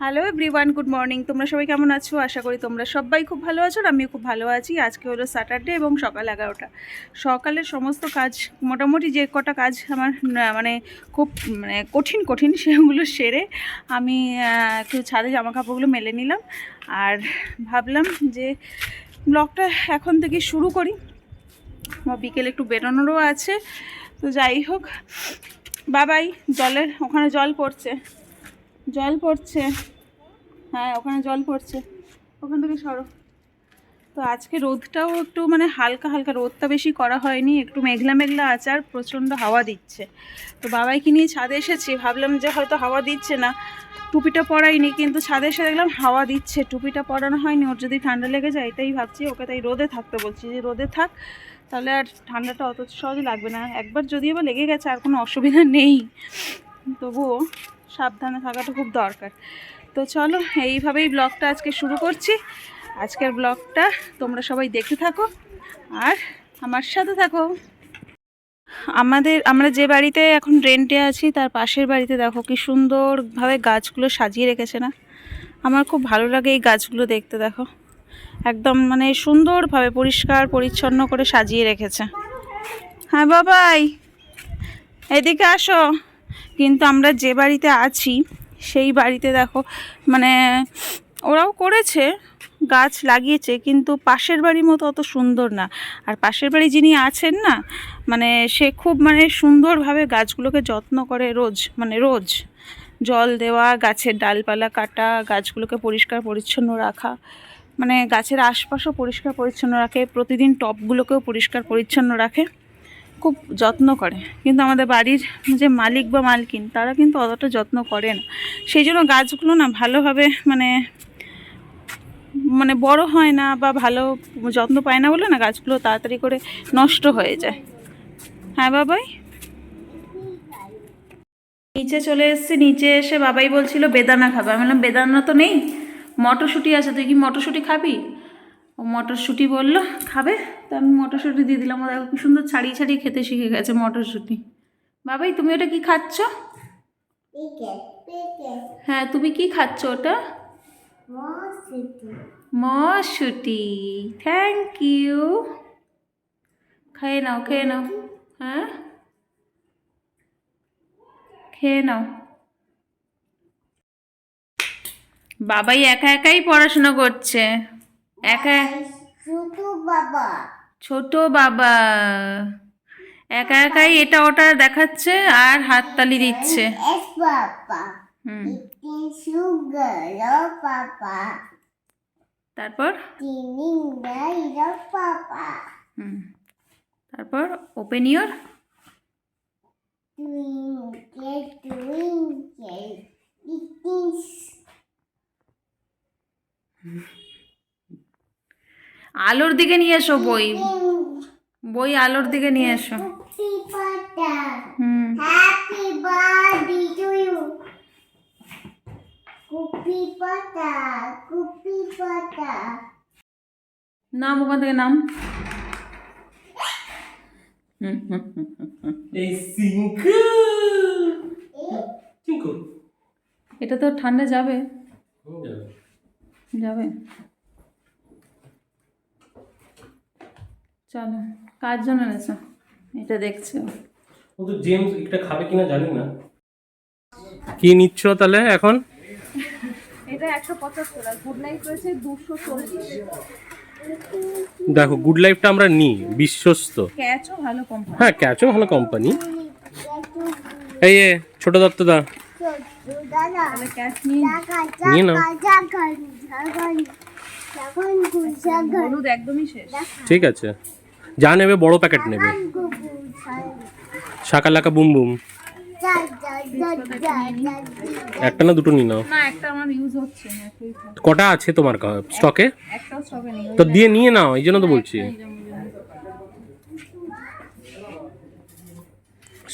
Hello everyone good morning তোমরা সবাই কেমন আছো? আশা করি তোমরা সবাই খুব ভালো আছো আর আমিও খুব ভালো আছি। আজকে হলো স্যাটারডে এবং সকাল এগারোটা। সকালের সমস্ত কাজ, মোটামুটি যে কটা কাজ আমার মানে খুব মানে কঠিন কঠিন সেগুলো সেরে আমি একটু ছাদে জামা কাপড়গুলো মেলে নিলাম। আর ভাবলাম যে ব্লগটা এখন থেকে শুরু করি। আমার বিকেলে একটু বেরোনোরও আছে। তো যাই হোক, বাবাই জলের, ওখানে জল পড়ছে। জল পড়ছে। হ্যাঁ ওখানে জল পড়ছে। ওখান থেকে সরো। তো আজকে রোদটাও একটু মানে হালকা হালকা রোদটা বেশি করা হয়নি। একটু মেঘলা মেঘলা আছে আর প্রচণ্ড হাওয়া দিচ্ছে। তো বাবাইকে নিয়ে ছাদে এসেছি। ভাবলাম যে হয়তো হাওয়া দিচ্ছে না। টুপিটা পরাইনি, কিন্তু ছাদে এসে দেখলাম হাওয়া দিচ্ছে। টুপিটা পরানো হয়নি। ওর যদি ঠান্ডা লেগে যায়, এটাই ভাবছি। ওকে তাই রোদে থাকতে বলছি যে, রোদে থাক, তাহলে আর ঠান্ডাটা অত সহজে লাগবে না। একবার যদিও বা লেগে গেছে, আর কোনো অসুবিধা নেই। তবুও সাবধানে থাকাটা খুব দরকার। তো চলো, এইভাবেই ব্লগটা আজকে শুরু করছি। আজকের ব্লগটা তোমরা সবাই দেখে থাকো আর আমার সাথে থাকো। আমাদের, আমরা যে বাড়িতে এখন রেন্টে আছি, তার পাশের বাড়িতে দেখো কি সুন্দরভাবে গাছগুলো সাজিয়ে রেখেছে না? আমার খুব ভালো লাগে এই গাছগুলো দেখতে, দেখো। একদম মানে সুন্দরভাবে পরিষ্কার, পরিচ্ছন্ন করে সাজিয়ে রেখেছে। হ্যাঁ বাবাই। এদিকে আসো। কিন্তু আমরা যে বাড়িতে আছি, সেই বাড়িতে দেখো মানে ওরাও করেছে, গাছ লাগিয়েছে, কিন্তু পাশের বাড়ির মতো অত সুন্দর না। আর পাশের বাড়ি যিনি আছেন না মানে সে খুব মানে সুন্দরভাবে গাছগুলোকে যত্ন করে রোজ মানে রোজ। জল দেওয়া, গাছের ডালপালা কাটা, গাছগুলোকে পরিষ্কার পরিচ্ছন্ন রাখা মানে গাছের আশপাশও পরিষ্কার পরিচ্ছন্ন রাখে, প্রতিদিন টবগুলোকেও পরিষ্কার পরিচ্ছন্ন রাখে। খুব যত্ন করে। কিন্তু আমাদের বাড়ির যে মালিক বা মালকিন, তারা কিন্তু অতটা যত্ন করে না। সেই জন্য গাছগুলো না ভালোভাবে মানে মানে বড় হয় না বা ভালো যত্ন পায় না বলে না গাছগুলো তাড়াতাড়ি করে নষ্ট হয়ে যায়। হ্যাঁ বাবাই? নিচে চলে এসেছি, নিচে এসে বাবাই বলছিল, বেদানা খাবে। আমি বললাম, বেদানা তো নেই। মটরশুঁটি আছে, তুই কি মটরশুঁটি খাবি? ও মটরশুঁটি বলল খাবে? তো আমি মটরশুঁটি দিয়ে দিলাম। ও দেখো কি সুন্দর ছাড়িয়ে ছাড়িয়ে খেতে শিখে গেছে মটরশুঁটি। বাবাই তুমি ওটা কি খাচ্ছ? হ্যাঁ তুমি কি খাচ্ছ ওটা? মশুটি থ্যাংক ইউ খেয়ে নাও খেয়ে নাও। হ্যাঁ? খেয়ে নাও। বাবাই একা একাই পড়াশোনা করছে। একা বাবা। ছোট বাবা। একা একাই এটা ওটা দেখাচ্ছে আর হাততালি দিচ্ছে। তারপর? তারপর ওপেন ইয়োর আলোর দিকে নিয়ে এসো বই। বই আলোর দিকে নিয়ে এসো। হুম। হ্যাপি বার্থডে টু ইউ কুপি পাতা কুপি পাতা নাম ওখান থেকে নাম। এটা তো ঠান্ডা যাবে। যাবে। চলো কার জন্য এনেছো? এটা দেখছ। ও তো জেমস এটা খাবে কিনা জানি না। কি নিচ্ছ তাহলে এখন? এটা একশো পঁচাত্তর আর গুড নাইট রয়েছে দুশো চল্লিশ। দেখো গুড লাইফটা আমরা নিই বিশ্বস্ত। ক্যাচও ভালো কোম্পানি হ্যাঁ ক্যাচও ভালো কোম্পানি এই এ ছোট দত্ত দা। নিয়ে নাও। ঠিক আছে। যা নেবে বড় প্যাকেট নেবে। Shakalaka boom boom. একটা না দুটো নিয়ে নাও। না একটা আমার ইউজ হচ্ছে না একটাই থাক। কটা আছে তোমার স্টকে স্টকে তো দিয়ে নিয়ে নাও এই জন্য তো বলছি।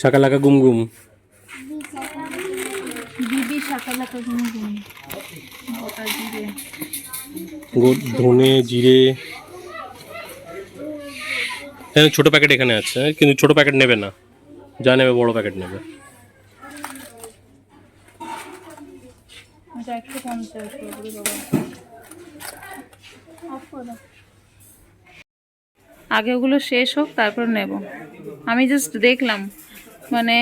শাকালাকা গুম গুম। ধনে জিরে। হ্যাঁ ছোট প্যাকেট এখানে আছে কিন্তু ছোট প্যাকেট নেবে না। যা নেবে বড় প্যাকেট নেবে। দাও। আগে ওগুলো শেষ হোক তারপর নেব। আমি জাস্ট দেখলাম মানে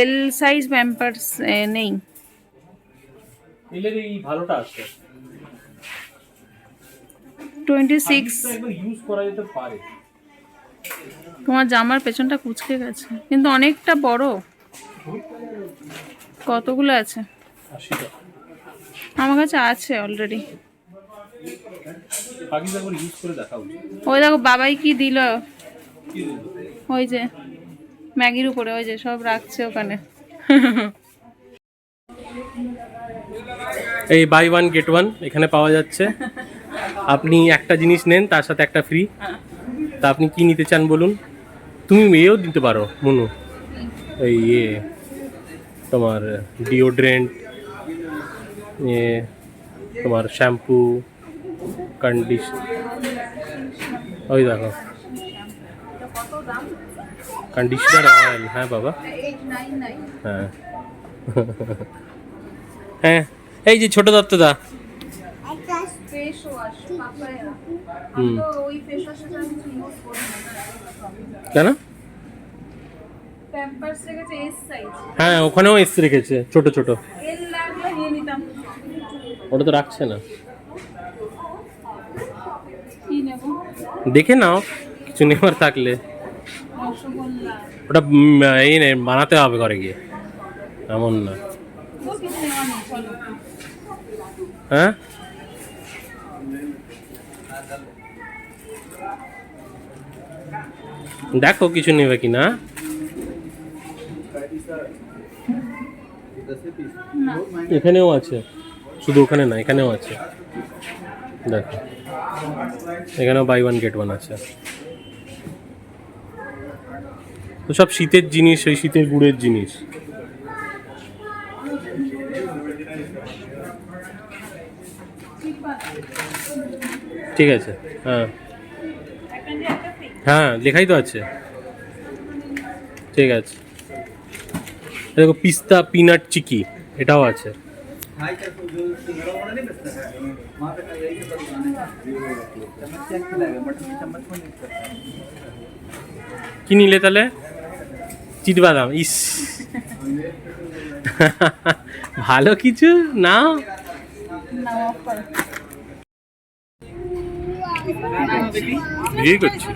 এল সাইজ প্যাম্পার্স নেই। ভালোটা আছে। টোয়েন্টি সিক্স ইউজ করা যেতে পারে। তোমার জামার পেছনটা কুচকে গেছে। কিন্তু অনেকটা বড়। কতগুলো আছে? আমার কাছে আছে অলরেডি ওই দেখো বাবাই কি দিল? ওই যে ম্যাগির উপরে ওই যে সব রাখছে ওখানে। এই বাই ওয়ান গেট ওয়ান এখানে পাওয়া যাচ্ছে। আপনি একটা জিনিস নেন তার সাথে একটা ফ্রি তা আপনি কি নিতে চান বলুন? তুমি এও দিতে পারো, মনু। এই ইয়ে তোমার ডিওড্রেন্ট তোমার শ্যাম্পু কন্ডিশ ওই দেখো। কন্ডিশনার অয়েল হ্যাঁ বাবা। হ্যাঁ। হ্যাঁ এই যে ছোট দত্তদা। কেন? হ্যাঁ ওখানেও এসে রেখেছে ছোট ছোট। ওটা তো রাখছে না। দেখে নাও কিছু নেওয়ার থাকলে। ওটা এই নে বানাতে হবে ঘরে গিয়ে। এমন না। নেই হ্যাঁ? দেখো কিছু নেবে কি না এখানেও আছে। শুধু ওখানে না, এখানেও আছে। দেখো। এখানেও বাই ওয়ান গেট ওয়ান আছে। তো সব শীতের জিনিস ওই শীতের গুড়ের জিনিস। ঠিক আছে হ্যাঁ। হ্যাঁ লেখাই তো আছে। ঠিক আছে। দেখো, পিস্তা, পিনাট, চিকি, এটাও আছে। কি নিলে তাহলে? চিট বাদাম ইস। ভালো কিছু না করছি?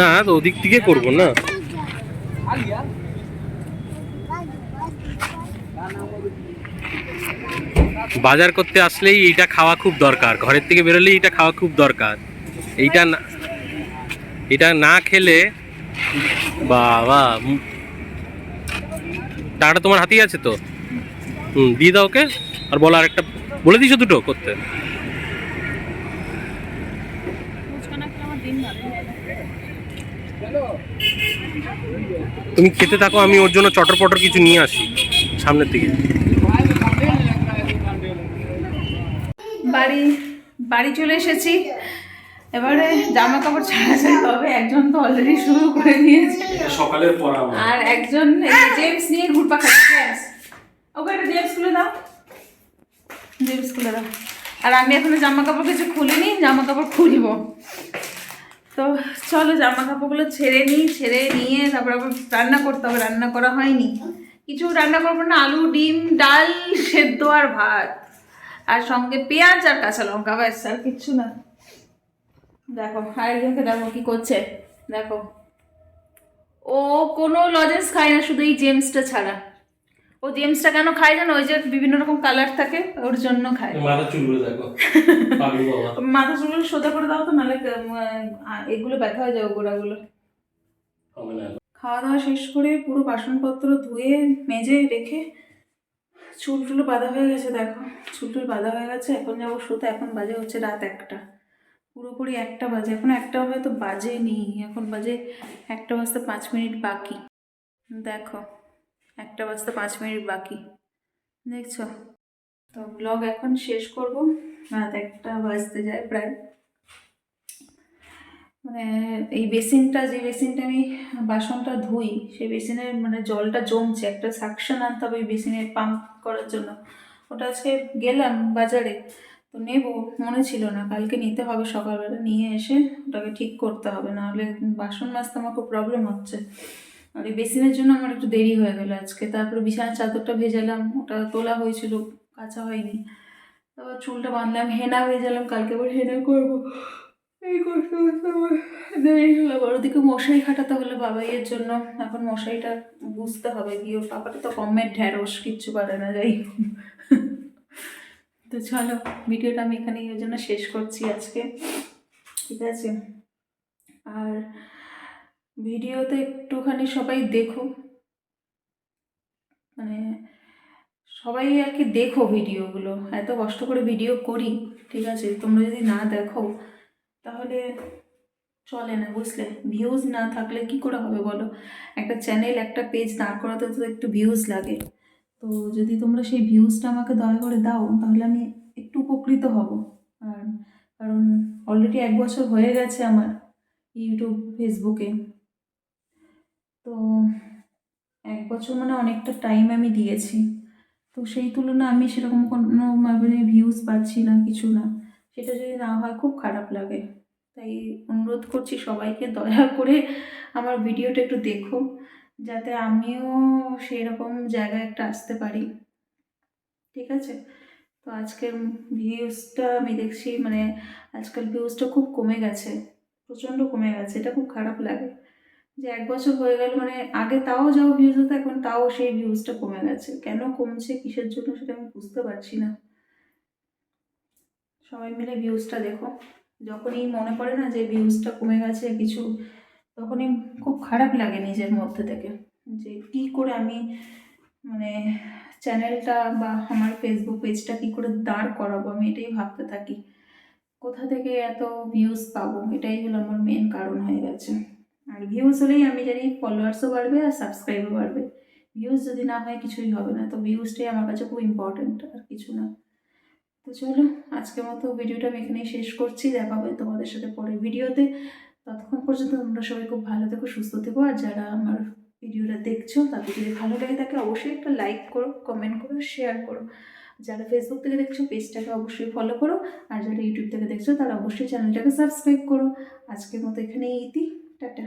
না, তো ওদিক থেকে করব না। বাজার করতে আসলেই এইটা খাওয়া খুব দরকার। ঘরের থেকে বেরোলেই এটা খাওয়া খুব দরকার। এইটা না এটা না খেলে বাবা টাকাটা তোমার হাতেই আছে তো? হুম, দিয়ে দাও ওকে। আর বলো আরেকটা বলে দিছো দুটো করতে ফুচকা না খেলে আমার দিন ভালো তুমি খেতে থাকো আমি ওর জন্য চটর পটর কিছু নিয়ে আসি সামনের দিকে। বাড়ি বাড়ি চলে এসেছি। এবারে জামা কাপড় ছাড়াছাড়ি হবে একজন তো অলরেডি শুরু করে দিয়েছে। সকালের পড়া আর একজন জেমস নিয়ে ঘুরপা খাচ্ছে জেমস ওকে একটা জেমস খুলে দাও। জেমস খুলে দাও। আর আমি এখনও জামা কাপড় কিছু খুলিনি জামা কাপড় খুলব। তো চলো জামা কাপড়গুলো ছেড়ে নিই, ছেড়ে নিয়ে তারপর আবার রান্না করতে হবে। রান্না করা হয়নি। কিছু রান্না করব না, আলু, ডিম, ডাল, সেদ্ধ আর ভাত। আর সঙ্গে পেঁয়াজ আর কাঁচা লঙ্কা, ব্যাস, আর কিচ্ছু না। দেখো, আরেকজনকে দেখো কি করছে। দেখো। ও কোনো লজেন্স খায় না, শুধু এই জেমসটা ছাড়া। ও জেমসটা কেন খায় জানো? ওই যে বিভিন্ন রকম কালার থাকে ওর জন্য খায়। মাথা চুলগুলো দেখো মাথা চুলগুলো সোজা করে দাও তো নাহলে এগুলো ব্যথা হয়ে যাবে গোড়াগুলো। খাওয়া দাওয়া শেষ করে পুরো বাসনপত্র ধুয়ে মেজে রেখে চুল টুলো বাঁধা হয়ে গেছে দেখো। চুল টুল বাঁধা হয়ে গেছে এখন যাব শুতে এখন বাজে হচ্ছে রাত একটা। পুরোপুরি একটা বাজে এখন একটা হয়তো বাজেনি এখন বাজে একটা বাজতে পাঁচ মিনিট বাকি। দেখো। একটা বাজতে পাঁচ মিনিট বাকি। দেখছ? তো ব্লগ এখন শেষ করব। রাত একটা বাজতে যায় প্রায়। মানে এই বেসিনটা, যে বেসিনটা আমি বাসনটা ধুই, সেই বেসিনের মানে জলটা জমছে। একটা সাকশন আনতে হবে এই বেসিনের পাম্প করার জন্য। ওটা আজকে গেলাম বাজারে। তো নেব, মনে ছিল না। কালকে নিতে হবে সকালবেলা। নিয়ে এসে ওটাকে ঠিক করতে হবে। নাহলে বাসন মাজতে আমার খুব প্রবলেম হচ্ছে। আর এই বেসিনের জন্য আমার একটু দেরি হয়ে গেলো আজকে। তারপরে বিছানার চাদরটা ভেজালাম, ওটা তোলা হয়েছিল, কাঁচা হয়নি। তারপর চুলটা বাঁধলাম, হেনা ভেজালাম, কালকে আবার হেনা করব। এই করতে আমার, দেরি হলো আবার ওদিকে মশারি খাটাতে হলে বাবাইয়ের জন্য। এখন মশারিটা বুঝতে হবে কি, ওর পাপাটা তো কমের ঢ্যাঁড়স, কিচ্ছু পারে না, যাই। তো চলো, ভিডিওটা আমি এখানে ওই জন্য শেষ করছি আজকে। ঠিক আছে? আর ভিডিওতে একটুখানি সবাই দেখো। মানে সবাই আর কি দেখো ভিডিওগুলো। এত কষ্ট করে ভিডিও করি, ঠিক আছে? তোমরা যদি না দেখো, তাহলে চলে না, বুঝলে? ভিউজ না থাকলে কি করে হবে বলো? একটা চ্যানেল একটা পেজ দাঁড় করাতে তো একটু ভিউজ লাগে। তো যদি তোমরা সেই ভিউজটা আমাকে দয়া করে দাও, তাহলে আমি একটু উপকৃত হব। আর কারণ অলরেডি এক বছর হয়ে গেছে আমার ইউটিউব ফেসবুকে তো এক বছর মানে অনেকটা টাইম আমি দিয়েছি। তো সেই তুলনা আমি সেরকম কোনো মানে ভিউজ পাচ্ছি না, কিছু না। সেটা যদি না হয় খুব খারাপ লাগে। তাই অনুরোধ করছি সবাইকে দয়া করে আমার ভিডিওটা একটু দেখো, যাতে আমিও সেরকম জায়গায় একটা আসতে পারি। ঠিক আছে? তো আজকের ভিউজটা আমি দেখছি মানে আজকাল ভিউজটা খুব কমে গেছে, প্রচণ্ড কমে গেছে। এটা খুব খারাপ লাগে। যে এক বছর হয়ে গেল মানে আগে তাও যাও ভিউজ হতো, এখন তাও সেই ভিউজটা কমে গেছে। কেন কমছে, কিসের জন্য সেটা আমি বুঝতে পারছি না। সবাই মিলে ভিউজটা দেখো। যখনই মনে পড়ে না যে ভিউজটা কমে গেছে কিছু, তখনই খুব খারাপ লাগে নিজের মধ্যে থেকে। যে কী করে আমি মানে চ্যানেলটা বা আমার ফেসবুক পেজটা কী করে দাঁড় করাবো? আমি এটাই ভাবতে থাকি। কোথা থেকে এত ভিউজ পাবো? এটাই হলো আমার মেন কারণ হয়ে গেছে। আর ভিউজ হলেই আমি জানি ফলোয়ার্সও বাড়বে আর সাবস্ক্রাইবও বাড়বে। ভিউজ যদি না হয় কিছুই হবে না। তো ভিউজটাই আমার কাছে খুব ইম্পর্ট্যান্ট আর কিছু না। তো চলো, আজকের মতো ভিডিওটা আমি এখানেই শেষ করছি। দেখা হবে তোমাদের সাথে পরে ভিডিওতে ততক্ষণ পর্যন্ত তোমরা সবাই খুব ভালো থেকো, সুস্থ থেকো। আর যারা আমার ভিডিওটা দেখছ, তাদের যদি ভালো লাগে থাকে, অবশ্যই একটা লাইক করো কমেন্ট করো শেয়ার করো। যারা ফেসবুক থেকে দেখছ পেজটাকে অবশ্যই ফলো করো। আর যারা ইউটিউব থেকে দেখছ, তারা অবশ্যই চ্যানেলটাকে সাবস্ক্রাইব করো। আজকের মতো এখানেই ইতি। टाटा।